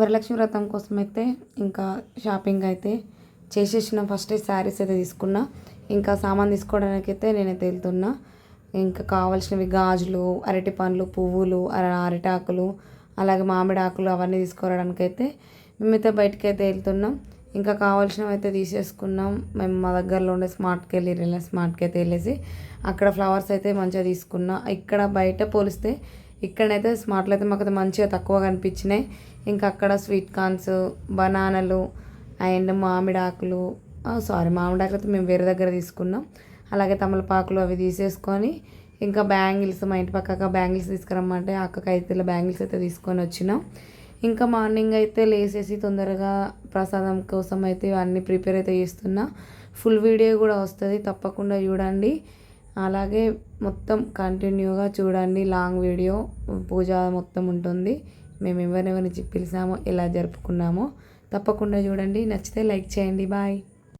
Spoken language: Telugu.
వరలక్ష్మి వ్రతం కోసం అయితే ఇంకా షాపింగ్ అయితే చేసేసిన ఫస్ట్ శారీస్ అయితే తీసుకున్నా. ఇంకా సామాన్ తీసుకోవడానికి అయితే నేనైతే వెళ్తున్నా. ఇంకా కావాల్సినవి గాజులు అరటి పండ్లు పువ్వులు అరటాకులు అలాగే మామిడి ఆకులు అవన్నీ తీసుకురావడానికి అయితే మేమైతే బయటికి అయితే వెళ్తున్నాం. ఇంకా కావాల్సినవి అయితే తీసేసుకున్నాం. మేము మా దగ్గరలో ఉండే స్మార్ట్కి వెళ్ళి స్మార్ట్కి అయితే వెళ్ళేసి అక్కడ ఫ్లవర్స్ అయితే మంచిగా తీసుకున్నా. ఇక్కడ బయట పోలిస్తే ఇక్కడైతే స్మార్ట్లో అయితే మాకు మంచిగా తక్కువ కనిపించినాయి. ఇంకా అక్కడ స్వీట్ కార్న్స్ బనానాలు అండ్ మామిడి ఆకులు సారీ మామిడి ఆకులు అయితే మేము వేరే దగ్గర తీసుకున్నాం. అలాగే తమలపాకులు అవి తీసేసుకొని ఇంకా బ్యాంగిల్స్ మా ఇంటి పక్కక బ్యాంగిల్స్ తీసుకురమ్మంటే అక్కకి అయితే బ్యాంగిల్స్ అయితే తీసుకొని వచ్చినాం. ఇంకా మార్నింగ్ అయితే లేసేసి తొందరగా ప్రసాదం కోసం అయితే అన్నీ ప్రిపేర్ అయితే చేస్తున్నా. ఫుల్ వీడియో కూడా వస్తుంది తప్పకుండా చూడండి. అలాగే మొత్తం కంటిన్యూగా చూడండి లాంగ్ వీడియో పూజ మొత్తం ఉంటుంది. మేము ఎవరెవరిని పిలిచామో ఎలా జరుపుకున్నామో తప్పకుండా చూడండి. నచ్చితే లైక్ చేయండి. బాయ్.